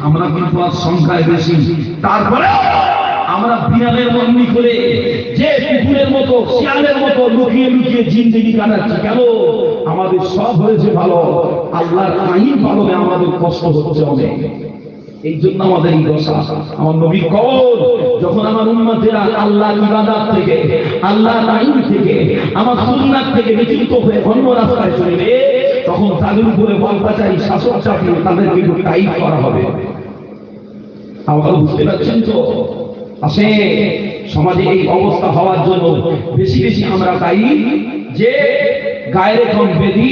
আমরা কিন্তু আর সংখ্যায় বেশি। তারপরে আমরা বিড়ালের করে যে কুকুরের মতো, শিয়ালের মতো লুকিয়ে লুকিয়ে জিন্দগি কাটাচ্ছি। কেন? আমাদের সব হয়েছে ভালো। আল্লাহর আইন পালনে আমাদের কষ্ট হচ্ছে অনেক। এই জন্য আমাদের এই দশা। আমার নবী কবর, যখন আমার উম্মতেরা আল্লাহর ইবাদত থেকে আল্লাহর আইন থেকে, আমার সুন্নাত থেকে বিচলিত হয়ে অন্য রাস্তায় চলবে তখন তাদের উপরে বলপাচারি শাসক চাপিয়ে তাদেরকে একটু টাইট করা হবে। আমার বুঝতে পারছেন তো? আসে, সমাজে এই অবস্থা হওয়ার জন্য বেশি বেশি আমরা দায়ী যে গায়ের কম বেদি,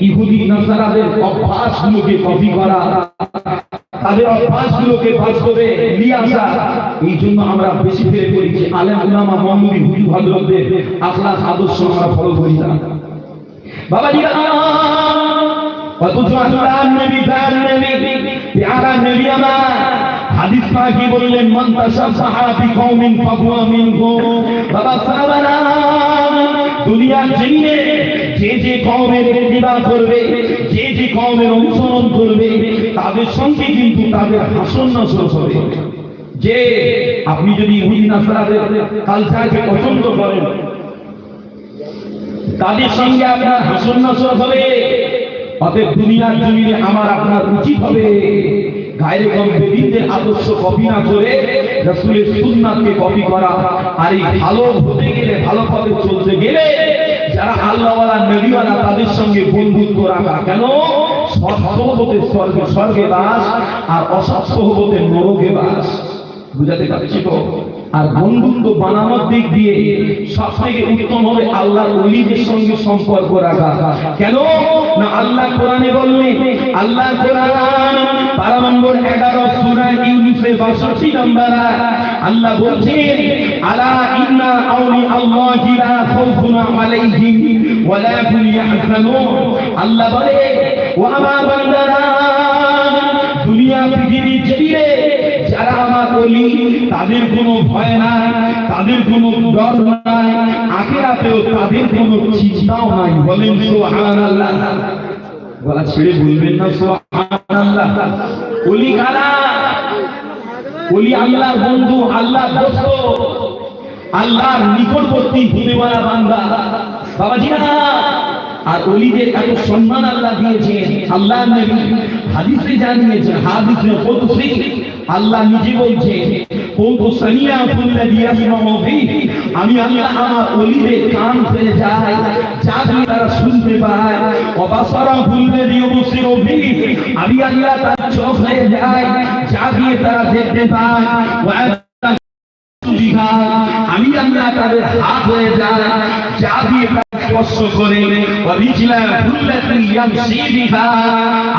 ইহুদি, নাসারাদের অভ্যাসগুলোকে কপি করা তাদের অভ্যাসগুলোকে বাস্তবে নিয়ে আসা। এই জন্য আমরা বেশি ফেরে করি যে আলেম, উলামা মহম্মদী হুজুর, হযরতদের আখলাস আদর্শ আমরা ফলো করি না। বাবাজি অথচ আল্লাহ নবী, তার নবী প্যারা নবী আমার। হাদিস পাকি বললেন মান তাশাব্বাহা বিকওমিন ফাহুয়া মিনহুম বাবা সাহাবারা, দুনিয়ার জমিনে যে যে কওমের ইত্তিবা করবে, যে যে কওমের অনুসরণ করবে, তাদের সঙ্গে কিন্তু তাদের হাসন নাসর হবে। যে আপনি যদি ইহুদি নাসারাদের কালচারকে পছন্দ করেন, তাদের সঙ্গে আপনার হাসন নাসর হবে। অতএব দুনিয়ার জমিনে আমার আপনার উচিত হবে। গায়ের কম বেদিনদের আদর্শ কপি না করে রসুলের সুন্নাতকে কপি করা আর এই ভালো হতে গেলে ভালো পথে চলতে গেলে যারা আল্লাহওয়ালা নবীওয়ালা তাদের সঙ্গে বন্ধুত্ব রাখা কেন? সহবতে স্বর্গে স্বর্গে বাস আর অসৎ সহবতে নরকে বাস। বুঝাতে পারছি তো? আর বন্ধুত্ব বানানোর দিক দিয়ে সব থেকে উত্তম হবে আল্লাহর ওলিদের সঙ্গে সম্পর্ক রাখা। কেন? না আল্লাহ কোরআনে বললেন আল্লাহ কোরআন পারা এগারো সূরা ইউনুসের 62 নম্বর আল্লাহ বলছেন, আলা ইন্না আউলি আল্লাহি লা খাউফুন আলাইহিম ওয়া লা হুম ইয়াহজানুন। আল্লাহ বলে, ও আমার বান্দারা, দুনিয়া পৃথিবীর জমিনে যারা আমার বলি তাদের কোনো ভয় নাই, তাদের কোনো ডর নাই, আখেরাতেও তাদের কোনো চিন্তাও নাই। বলেন, সুবহানাল্লাহ। গলা ছেড়ে বলবেন না, সুবহানাল্লাহ। ওলি কারা? ওলি আল্লাহর বন্ধু, আল্লাহর দোস্ত, আল্লাহর নিকটবর্তী হতেওয়ালা বান্দা। বাবাজি না আর ওলিদের এত সম্মান আল্লাহ দিয়েছেন। আল্লাহ নবী হাদিসে জানিয়েছেন, হাদিসে আল্লাহ নিজে বলছে কুনতু সামিয়া ফুল্লাযী ইয়াসমাউ বি আমি আল্লাহ আমার ওলিদের কান হয়ে যায় যা দিয়ে তারা শুনতে পায়। অবাসারা ফুল্লাযী ইউবসিরু বি আমি আল্লাহ তার চোখ হয়ে যায় যা তারা দেখতে পায়। আমি আল্লাহ তাদের হাত হয়ে যায় যা দিয়ে তারা স্পর্শ করে।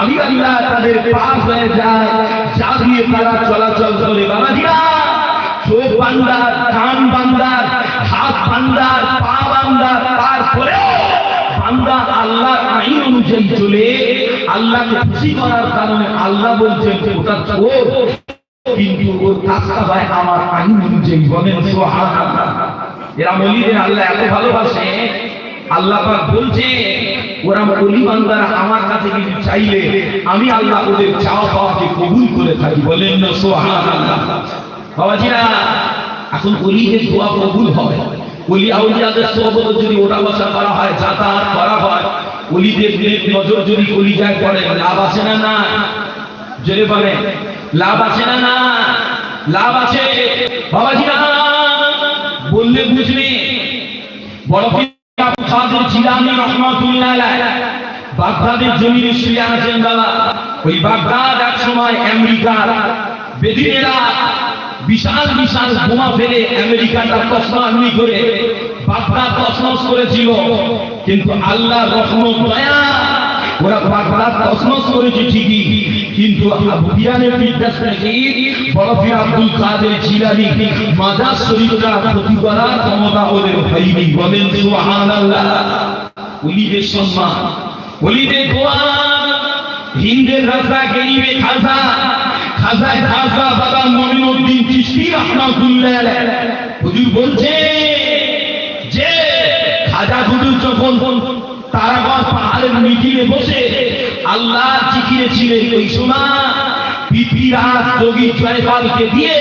আমি আল্লাহ তাদের হয়ে যায় দিয়ে তারা চলাচল করে। বাবাজিরা, চোখ বান্দার কান বান্দার বান্দার পা বান্দার তারপরে বান্দা আইন অনুযায়ী চলে, আল্লাহকে খুশি করার কারণে আল্লাহ বলছেন, ওটা কিন্তু কাজটা হয় আমার আইন অনুযায়ী বলেন আল্লাহ এত ভালোবাসে, আল্লাহ পাক বলছে, ওরা বলি বান্দারা আমার কাছে কিছু চাইলে আমি আল্লাহ ওদের চাওয়া পাওয়াকে কবুল করে থাকি। বলেন না, সুবহানাল্লাহ। বাবাজিরা, এখন ওলিদের দোয়া কবুল হয়। যদি ওটা করা হয়, যাতায়াত করা হয় নজর যদি পড়ে লাভ আছে না না? লাভ আছে না না? লাভ আছে। না বললে রহমাতুল্লাহ বাগদাদের ওই বাগদাদ এক সময় আমেরিকার বেদিনেরা বিশাল বিশাল বোমা ফেলে আমেরিকাটা তসনামি করে, বাগদাদ তসনস করেছিল। কিন্তু আল্লাহ রহমত, দয়া, ওরা বাগদাদ তসনস করেছে ঠিকই। কিন্তু বিয়ানের বিদ্যাস বড় পীর আব্দুল কাদের জিলানি মাজার শরীফটা ক্ষতি করার ক্ষমতা ওদের হয়নি। বলেন ওলিদের সম্মান হিন্দের গরিবে খাজা। খাজায় খাজা বাবা মমিনুদ্দিন চিশতি রহমাতুল্লাহ হুজুর বলছে, যে খাজা হুজুর যখন তারাগড় পাহাড়ের বসে আল্লাহ ছিলেন, ওই সময় পিপিরাজ যোগী জয়পালকে দিয়ে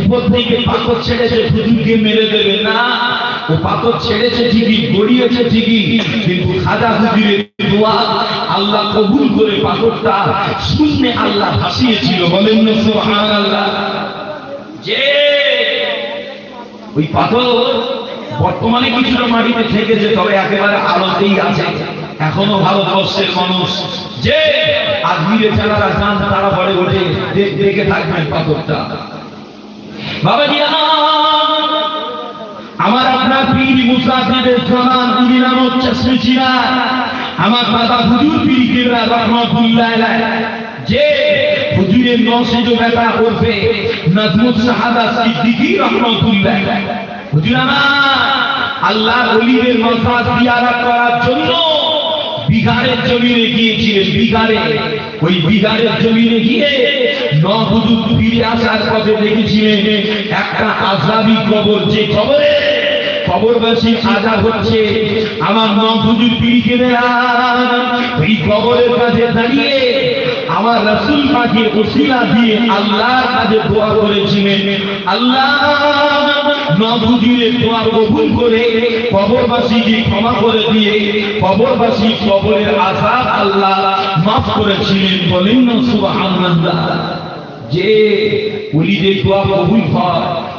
উপর থেকে পাথর ছেড়েছে হুজুরকে মেরে দেবে না। ও পাথর ছেড়েছে ঠিকই, গড়িয়েছে ঠিকই, কিন্তু খাজা হুজুরের দোয়া আল্লাহ কবুল করে পাথরটা শূন্যে আল্লাহ ভাসিয়েছিল। বলেন সুবহানাল্লাহ। যে ওই পাথর বর্তমানে কিছুটা মাটিতে থেকেছে, তবে একেবারে আলোতেই আছে। এখনও ভারতবর্ষের মানুষ যে আজমিরে যারা যান, তারা পরে ওঠে দেখে থাকবেন পাথরটা। বাবাজি আমার, আপনার পীর মুসাফিরের সমান উনি নাম হচ্ছে সুচিরা আমার দাদা হুজুর পীর কেবরা রহমতুল্লাহ। যে হুজুরের নসিদ বেটা করবে নাজমুল শাহাদা সিদ্দিকী রহমতুল্লাহ। হুজুর আমার আল্লাহ অলিদের মশা জিয়ারত করার জন্য বিহারের জমিনে গিয়েছিলেন বিহারে ওই বিহারের জমিনে গিয়ে নহুদুদ ফিরে আসার পথে দেখেছিলেন একটা আজাবি কবর যে কবরে কবরবাসী আজাব হচ্ছে। আমার নহুদুদ পিড়িকে ওই কবরের কাছে দাঁড়িয়ে আমার রাসূল পাকে ওসিলা দিয়ে আল্লাহর কাছে দোয়া করেছিলেন। আল্লাহ কবুল করে ক্ষমা করে দিয়ে কবরবাসী কবরের আল্লাহ মাফ করেছিলেন। বলেন না সুবহানাল্লাহ। যে দোয়া কবুল হয়।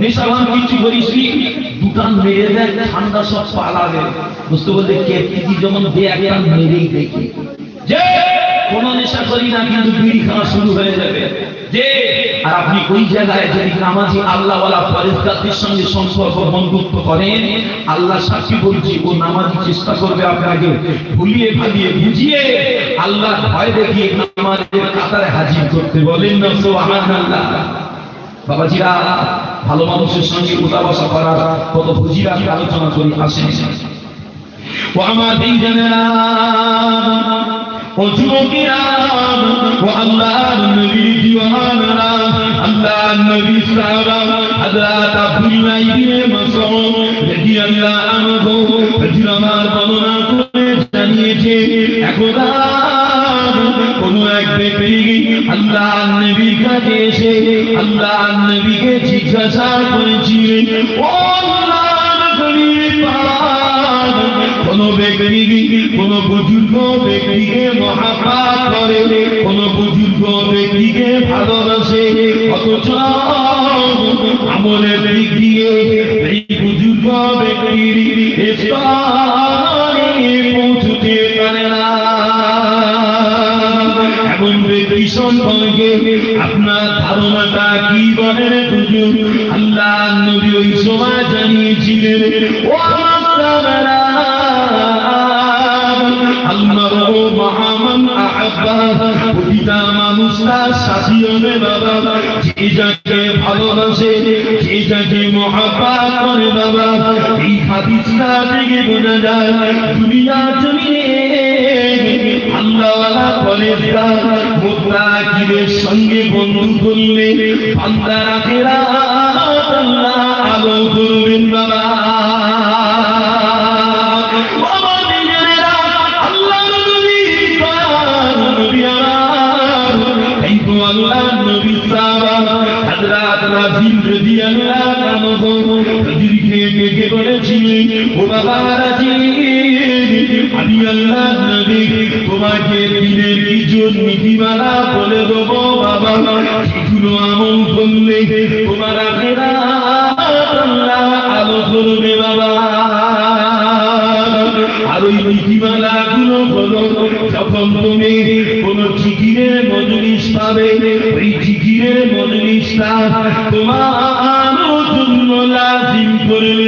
নেশা কিছু করিস দুটান মেরে দেয় ঠান্ডা সব পালাবে। বুঝতে বলতে কে? কি যেমন দে, একটা মেরেই দেখি যে কোন নেশা করি না, কিন্তু বিড়ি খাওয়া শুরু হয়ে যাবে। যে, আর আপনি ওই জায়গায় যদি নামাজি আল্লাহওয়ালা ফরেজগারদের সঙ্গে সম্পর্ক, বন্ধুত্ব করেন, আল্লাহ সাক্ষী বলছি, ও নামাজি চেষ্টা করবে আপনাকে ভুলিয়ে ভালিয়ে বুঝিয়ে, আল্লাহ ভয় দেখিয়ে নামাজের কাতারে হাজির করতে বলেন না, সুবহানাল্লাহ। বাবাজিরা ভালো মানুষের সঙ্গে উদাবাসা বসা করার কত বুঝিরা আলোচনা করি আসেন ও আমার দিন ও যুবকেরা, ও আল্লাহর জিজ্ঞাসা করেছিলেন কোন ব্যক্তি, কোন বুজুর্গ ব্যক্তিকে মহাপাত করে। কোন বুজুর্গ ব্যক্তিকে ভালোবাসে। অথচ দিয়ে এই বুজুর্গ ব্যক্তির পৌঁছতে পারে না। ব্যক্তি সম্পর্কে আপনার ধারণাটা আল্লাহ নবী ওই সময় জানিয়েছিলেন ও আমার সাহাবারা, আল্লাহর মহামান আহাব্বা প্রতিটা মানুষ তার সাথী হবে বাবা। যে যাকে ভালোবাসে যে যাকে মহাব্বাত করে বাবা। এই হাদিসটা থেকে বোঝা যায় দুনিয়া জমিনে আল্লাহওয়ালা ফরেস্তার মুত্তাকিদের সঙ্গে বন্ধু করলে বান্দা আল্লাহ আলো করবেন বাবা। ও বাবা আমি আল্লাহর নবী তোমাকে দিনের কিছু নীতিমালা বলে দেবো বাবা। সেগুলো আমল করলে তোমার আলো করবে বাবা। আর ওই নীতিমালা গুলো হলো, যখন তুমি কোন পাবে, ওই চিঠিরে মজলিসটা তোমার জন্য লাজিম করে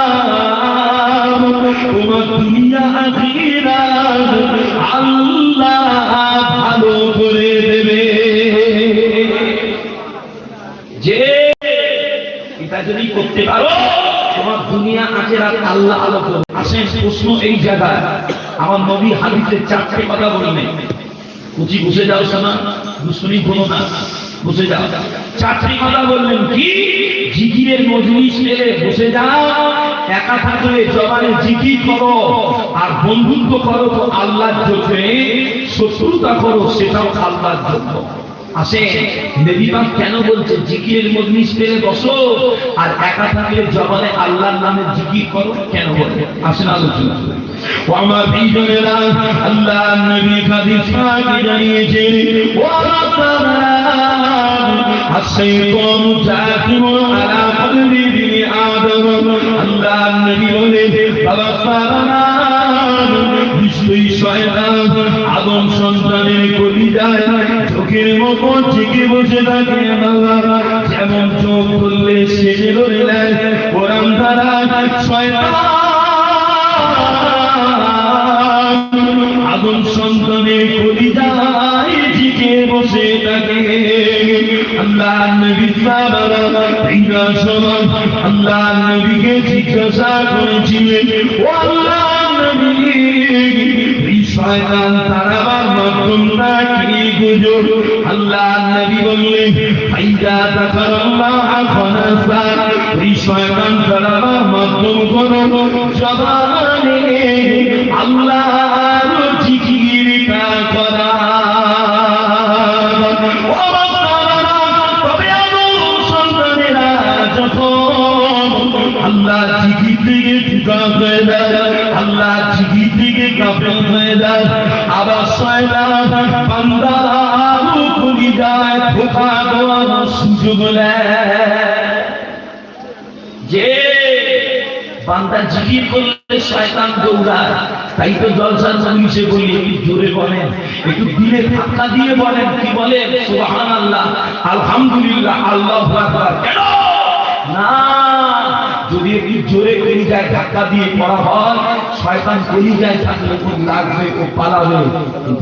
দুনিয়া আখিরা, আল্লাহ ভালো করে দেবে। যে এটা যদি করতে পারো, তোমার দুনিয়া আখেরাত আল্লাহ আলো করবে আসেন প্রশ্ন এই জায়গায়, আমার নবী হাদিসে চারটে কথা বললেন। কুচি বসে যাও শোনা, দুশ্মনী কোনো না বসে যাও। চারটি কথা বললেন কি? জিকিরের মজলিস পেলে বসে যাও। একা থাকলে জবানে জিকি করো, আর বন্ধুত্ব করো তো আল্লাহর জন্য, শত্রুতা করো সেটাও আল্লাহর জন্য। আসে নেবিবাগ কেন বলছে, জিকিরের মজলিস পেলে বসো, আর একা থাকলে জবানে আল্লাহর নামে জিকি করো, কেন বলে? আসেন আলোচনা। আমার আল্লাহ বসে থাকে বাবা যেমন চোখ খুললে নেয় কোরআন দ্বারা শয়তান আদম কলিজায় বসে থাকে জিজ্ঞাসা করেছিলেন তারাবার মাধ্যমটা গুজর আল্লাহ নবী বললেন, ফাইদা তাকারাল্লাহ খানাসা এই শয়তান মাধ্যম করো। যখন আল্লাহ আল্লাহ আবার আলহামদুলিল্লাহ, আল্লাহু না, যদি একটু জোরে করি যায়, ধাক্কা দিয়ে পড়া হয়, শয়তান করি যায় থাকলে খুব লাগবে ও পালাবে। কিন্তু